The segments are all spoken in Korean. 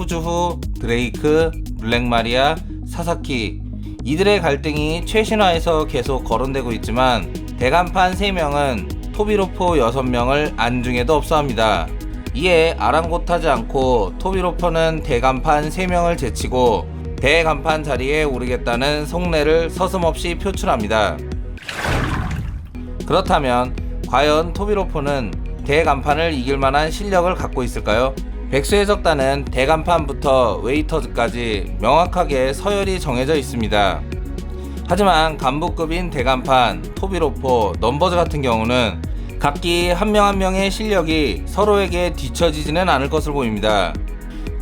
후주후, 드레이크, 블랙마리아, 사사키. 이들의 갈등이 최신화에서 계속 거론되고 있지만 대간판 3명은 토비로포 6명을 안중에도 없어합니다. 이에 아랑곳하지 않고 토비로포는 대간판 3명을 제치고 대간판 자리에 오르겠다는 속내를 서슴없이 표출합니다. 그렇다면 과연 토비로포는 대간판을 이길 만한 실력을 갖고 있을까요? 백수의 적단은 대간판부터 웨이터즈까지 명확하게 서열이 정해져 있습니다. 하지만 간부급인 대간판, 토비로포, 넘버즈 같은 경우는 각기 한 명 한 명의 실력이 서로에게 뒤처지지는 않을 것을 보입니다.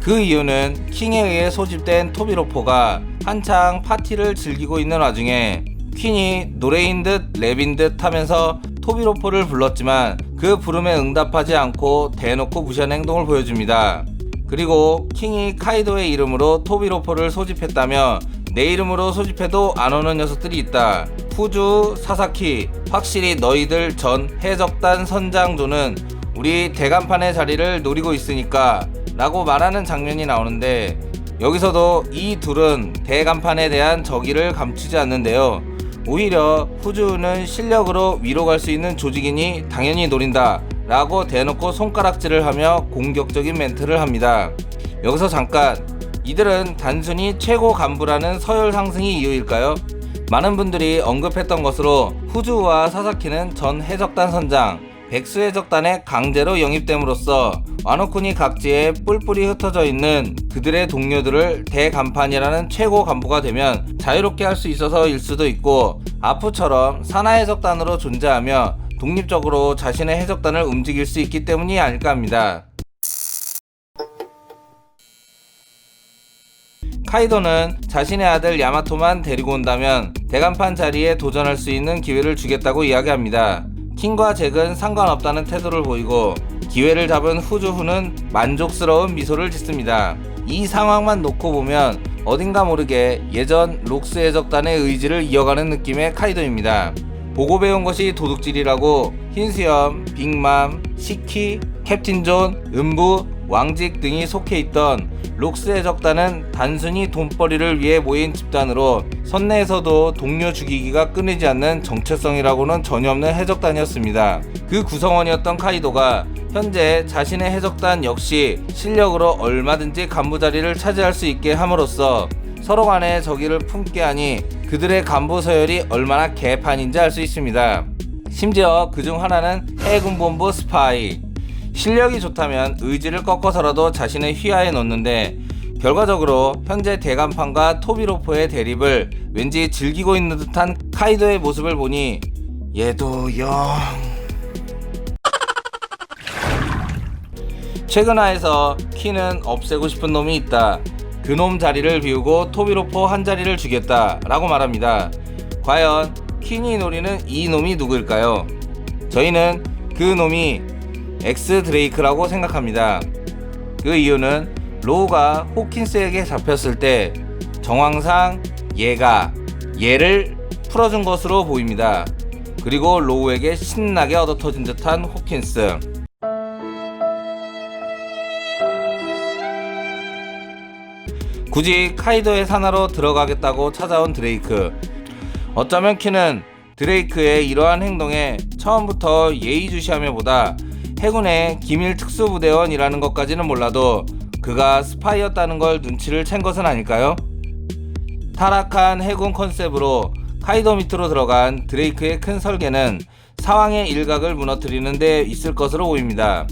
그 이유는 킹에 의해 소집된 토비로포가 한창 파티를 즐기고 있는 와중에 퀸이 노래인 듯 랩인 듯 하면서 토비로포를 불렀지만 그 부름에 응답하지 않고 대놓고 무시한 행동을 보여줍니다. 그리고 킹이 카이도의 이름으로 토비로포를 소집했다며 내 이름으로 소집해도 안 오는 녀석들이 있다. 후주, 사사키, 확실히 너희들 전 해적단 선장조는 우리 대간판의 자리를 노리고 있으니까 라고 말하는 장면이 나오는데 여기서도 이 둘은 대간판에 대한 적의를 감추지 않는데요. 오히려 후주는 실력으로 위로 갈 수 있는 조직이니 당연히 노린다 라고 대놓고 손가락질을 하며 공격적인 멘트를 합니다. 여기서 잠깐 이들은 단순히 최고 간부라는 서열 상승이 이유일까요? 많은 분들이 언급했던 것으로 후주와 사사키는 전 해적단 선장, 백수 해적단에 강제로 영입됨으로써 와노쿠니 각지에 뿔뿔이 흩어져 있는 그들의 동료들을 대간판이라는 최고 간부가 되면 자유롭게 할 수 있어서일 수도 있고 아프처럼 산하 해적단으로 존재하며 독립적으로 자신의 해적단을 움직일 수 있기 때문이 아닐까 합니다. 카이도는 자신의 아들 야마토만 데리고 온다면 대간판 자리에 도전할 수 있는 기회를 주겠다고 이야기합니다. 킹과 잭은 상관없다는 태도를 보이고 기회를 잡은 후주후는 만족스러운 미소를 짓습니다. 이 상황만 놓고 보면 어딘가 모르게 예전 록스 해적단의 의지를 이어가는 느낌의 카이도입니다. 보고 배운 것이 도둑질이라고 흰수염, 빅맘, 시키, 캡틴 존, 음부, 왕직 등이 속해 있던 록스 해적단은 단순히 돈벌이를 위해 모인 집단으로 선내에서도 동료 죽이기가 끊이지 않는 정체성이라고는 전혀 없는 해적단이었습니다. 그 구성원이었던 카이도가 현재 자신의 해적단 역시 실력으로 얼마든지 간부 자리를 차지할 수 있게 함으로써 서로 간의 적의를 품게 하니 그들의 간부 서열이 얼마나 개판인지 알 수 있습니다. 심지어 그 중 하나는 해군본부 스파이. 실력이 좋다면 의지를 꺾어서라도 자신의 휘하에 넣는데 결과적으로 현재 대간판과 토비로포의 대립을 왠지 즐기고 있는 듯한 카이도의 모습을 보니 얘도 영 최근화에서 키는 없애고 싶은 놈이 있다. 그놈 자리를 비우고 토비로포 한 자리를 주겠다. 라고 말합니다. 과연 퀸이 노리는 이 놈이 누구일까요? 저희는 그 놈이 엑스 드레이크라고 생각합니다. 그 이유는 로우가 호킨스에게 잡혔을 때 정황상 얘가 얘를 풀어준 것으로 보입니다. 그리고 로우에게 신나게 얻어 터진 듯한 호킨스. 굳이 카이도의 산하로 들어가겠다고 찾아온 드레이크. 어쩌면 키는 드레이크의 이러한 행동에 처음부터 예의주시하며 보다 해군의 기밀 특수부대원이라는 것까지는 몰라도 그가 스파이였다는 걸 눈치를 챈 것은 아닐까요? 타락한 해군 컨셉으로 카이도 밑으로 들어간 드레이크의 큰 설계는 사왕의 일각을 무너뜨리는 데 있을 것으로 보입니다.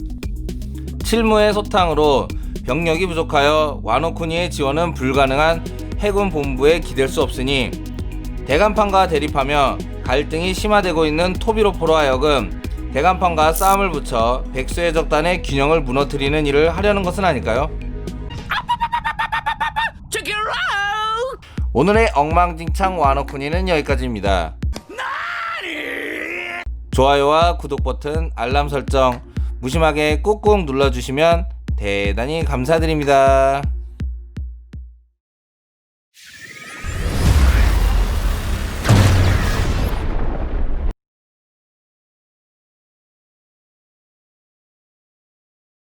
칠무의 소탕으로 병력이 부족하여 와노쿠니의 지원은 불가능한 해군 본부에 기댈 수 없으니 대간판과 대립하며 갈등이 심화되고 있는 토비로포로 하여금 대간판과 싸움을 붙여 백수의 적단의 균형을 무너뜨리는 일을 하려는 것은 아닐까요? 오늘의 엉망진창 와노쿠니는 여기까지입니다. 좋아요와 구독 버튼, 알람 설정 무심하게 꾹꾹 눌러주시면 대단히 감사드립니다.